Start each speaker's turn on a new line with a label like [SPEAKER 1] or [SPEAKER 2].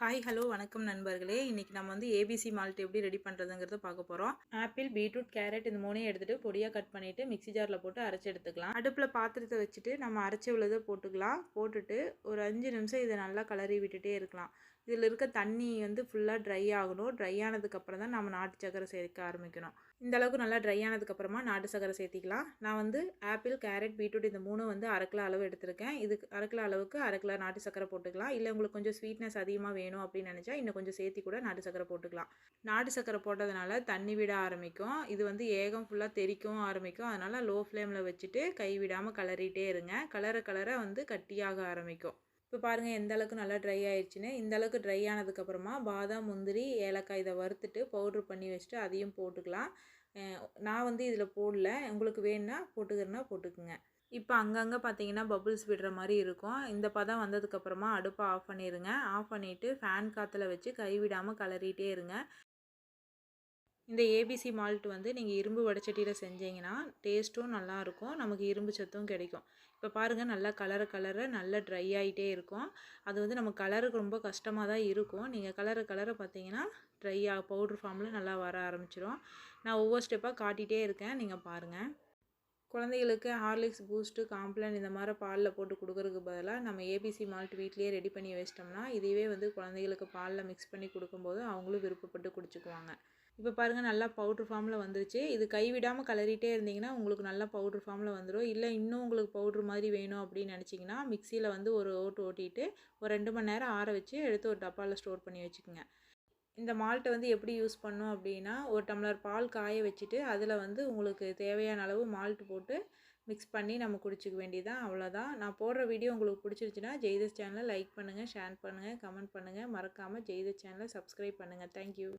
[SPEAKER 1] Hi hello வணக்கம் நண்பர்களே. இன்றைக்கி நம்ம வந்து ஏபிசி மால்ட் எப்படி ரெடி பண்ணுறதுங்கிறத பார்க்க போகிறோம் ஆப்பிள் பீட்ரூட் கேரட் இந்த மூணையும் எடுத்துகிட்டு பொடியாக கட் பண்ணிவிட்டு மிக்ஸி ஜாரில் போட்டு அரைச்சி எடுத்துக்கலாம். அடுப்பில் பாத்திரத்தை வச்சுட்டு நம்ம அரைச்சி உள்ளதை போட்டுக்கலாம். போட்டுட்டு ஒரு அஞ்சு நிமிஷம் இதை நல்லா கலரி விட்டுட்டே இருக்கலாம். இதில் இருக்க தண்ணி வந்து ஃபுல்லாக ட்ரை ஆகணும். ட்ரை ஆனதுக்கப்புறம் தான் நம்ம நாட்டு சக்கரை சேர்க்க ஆரம்பிக்கணும். இந்த அளவுக்கு நல்லா ட்ரை ஆனதுக்கப்புறமா நாட்டு சக்கரை சேர்த்திக்கலாம். நான் வந்து ஆப்பிள் கேரட் பீட்ரூட் இந்த மூணும் வந்து அரை கிலோ அளவு எடுத்திருக்கேன். இதுக்கு அரை கிலோ அளவுக்கு அரை கிலோ நாட்டு சக்கரை போட்டுக்கலாம். இல்லை உங்களுக்கு கொஞ்சம் ஸ்வீட்னஸ் அதிகமாக வேணும் அப்படின்னு நினச்சா இன்னும் கொஞ்சம் சேர்த்தி கூட நாட்டு சக்கரை போட்டுக்கலாம். நாட்டு சக்கரை போட்டதுனால தண்ணி விட ஆரம்பிக்கும். இது வந்து ஏகம் ஃபுல்லாக தெறிக்கவும் ஆரம்பிக்கும். அதனால் லோ ஃப்ளேமில் வச்சுட்டு கை விடாமல் கலரிட்டே இருங்க. கலர கலர வந்து கட்டியாக ஆரம்பிக்கும். இப்போ பாருங்கள் எந்த அளவுக்கு நல்லா ட்ரை ஆயிடுச்சுன்னு இந்த அளவுக்கு ட்ரை ஆனதுக்கப்புறமா பாதாம் முந்திரி ஏலக்காய் இதை வறுத்துட்டு பவுட்ரு பண்ணி வச்சுட்டு அதையும் போட்டுக்கலாம். நான் வந்து இதில் போடல. உங்களுக்கு வேணுன்னா போட்டுக்கிறேன்னா போட்டுக்குங்க. இப்போ அங்கங்கே பார்த்தீங்கன்னா பபுள்ஸ் விடுற மாதிரி இருக்கும். இந்த பதம் வந்ததுக்கப்புறமா அடுப்பை ஆஃப் பண்ணிடுங்க ஆஃப் பண்ணிவிட்டு ஃபேன் காற்றுல வச்சு கைவிடாமல் கலரிட்டே இருங்க. இந்த ஏபிசி மால்ட் வந்து நீங்கள் இரும்பு வடச்சட்டியில் செஞ்சீங்கன்னா டேஸ்ட்டும் நல்லாயிருக்கும். நமக்கு இரும்பு சத்தும் கிடைக்கும். இப்போ பாருங்கள் நல்லா கலர கலர நல்லா ட்ரை ஆகிட்டே இருக்கும். அது வந்து நம்ம கலருக்கு ரொம்ப கஷ்டமாக தான் இருக்கும். நீங்கள் கலர கலரை பார்த்தீங்கன்னா ட்ரை ஆ பவுட்ரு ஃபார்மில் நல்லா வர ஆரம்பிச்சிடும் நான் ஒவ்வொரு ஸ்டெப்பாக காட்டிகிட்டே இருக்கேன். நீங்கள் பாருங்கள் குழந்தைகளுக்கு ஹார்லிக்ஸ் பூஸ்ட்டு காம்ப்ளான் இந்த மாதிரி பாலில் போட்டு கொடுக்கறதுக்கு பதிலாக நம்ம ஏபிசி மால்ட் வீட்லேயே ரெடி பண்ணி வச்சிட்டோம்னா இதுவே வந்து குழந்தைகளுக்கு பாலில் மிக்ஸ் பண்ணி கொடுக்கும்போது அவங்களும் விருப்பப்பட்டு குடிச்சுக்குவாங்க. இப்போ பாருங்கள் நல்லா பவுட்ரு ஃபார்மில் வந்துருச்சு. இது கைவிடாமல் கலரிட்டே இருந்தீங்கன்னா உங்களுக்கு நல்லா பவுட்ரு ஃபார்மில் வந்துடும் இல்லை இன்னும் உங்களுக்கு பவுட்ரு மாதிரி வேணும் அப்படின்னு நினச்சிங்கன்னா மிக்சியில் வந்து ஒரு ஓட்டு ஓட்டிட்டு ஒரு ரெண்டு மணி நேரம் ஆற வச்சு எடுத்து ஒரு டப்பாவில் ஸ்டோர் பண்ணி வச்சுக்கோங்க. இந்த மால்ட்டை வந்து எப்படி யூஸ் பண்ணோம் அப்படின்னா ஒரு டம்ளர் பால் காய வச்சுட்டு அதில் வந்து உங்களுக்கு தேவையான அளவு மால்ட் போட்டு மிக்ஸ் பண்ணி நம்ம குடிச்சிக்க வேண்டியதான் அவ்வளோதான் நான் போடுற வீடியோ உங்களுக்கு பிடிச்சிருச்சுன்னா ஜெய்தஸ் சேனலை லைக் பண்ணுங்கள் ஷேர் பண்ணுங்கள் கமெண்ட் பண்ணுங்கள் மறக்காமல் ஜெய்தஸ் சேனலை சப்ஸ்கிரைப் பண்ணுங்கள் தேங்க்யூ